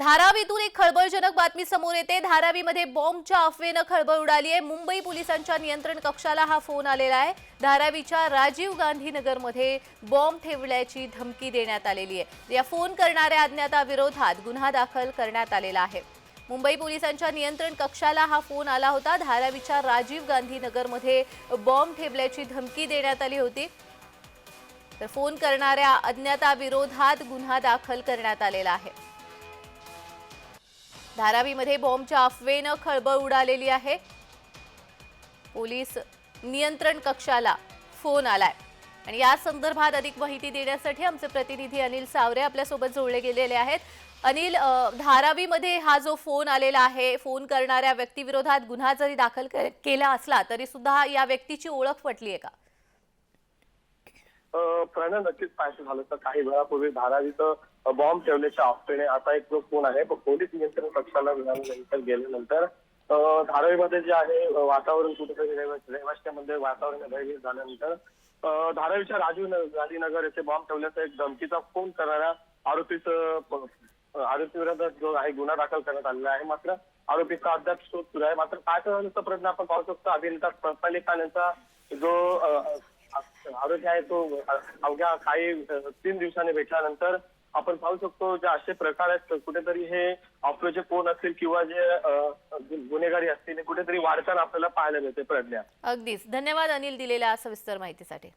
धारावीतून एक खळबळजनक बातमी समोर येते. धारावीमध्ये बॉम्बच्या अफवेनं खळबळ उडाली आहे. मुंबई पोलिसांच्या नियंत्रण कक्षाला हा फोन आलेला आहे. धारावीच्या राजीव गांधी नगरमध्ये बॉम्ब ठेवल्याची धमकी देण्यात आलेली आहे. या फोन करणाऱ्या अज्ञाताविरोधात गुन्हा दाखल करण्यात आलेला आहे. मुंबई पोलिसांच्या नियंत्रण कक्षाला हा फोन आला होता. धारावीच्या राजीव गांधी नगरमध्ये बॉम्ब ठेवल्याची धमकी देण्यात आली होती. तर फोन करणाऱ्या अज्ञाताविरोधात गुन्हा दाखल करण्यात आलेला आहे. धारावीमध्ये बॉम्बच्या अफवेनं खळबळ उडालेली आहे. पोलीस नियंत्रण कक्षाला फोन आलाय. आणि या संदर्भात अधिक माहिती देण्यासाठी आमचे प्रतिनिधी अनिल सावरे आपल्यासोबत जोडले गेलेले आहेत. अनिल धारावीमध्ये हा जो फोन आलेला आहे फोन करणाऱ्या व्यक्तीविरोधात गुन्हा जरी दाखल केला असला तरी सुद्धा या व्यक्तीची ओळख पटली आहे का? प्रणय नक्कीच पाहायचं झालं. तर काही वेळापूर्वी धारावीत बॉम्ब ठेवल्याच्या अफवेने आता एक जो फोन आहे पोलीस नियंत्रण कक्षाला मिळाल्यानंतर गेल्यानंतर धारावीमध्ये जे आहे वातावरण कुठेतरी रहिवाशांमध्ये म्हणजे वातावरण भयभीत झाल्यानंतर धारावीच्या राजीव गांधीनगर येथे बॉम्ब ठेवल्याचा एक धमकीचा फोन करणाऱ्या आरोपीचं आरोपीविरोधात जो आहे गुन्हा दाखल करण्यात आलेला आहे. मात्र आरोपीचा अद्याप शोध सुरू आहे. मात्र काय करण्याचा प्रश्न आपण पाहू शकतो? अभिनेता प्रफुल्ल खान यांचा जो आरोग्य आहे तो अवघ्या काही तीन दिवसांनी भेटल्यानंतर आपण पाहू शकतो जे असे प्रकार आहेत कुठेतरी हे आपले जे कोण असतील किंवा जे गुन्हेगारी असतील कुठेतरी वाढताना आपल्याला पाहायला मिळते प्रज्ञा. अगदीच. धन्यवाद अनिल दिलेल्या सविस्तर माहितीसाठी.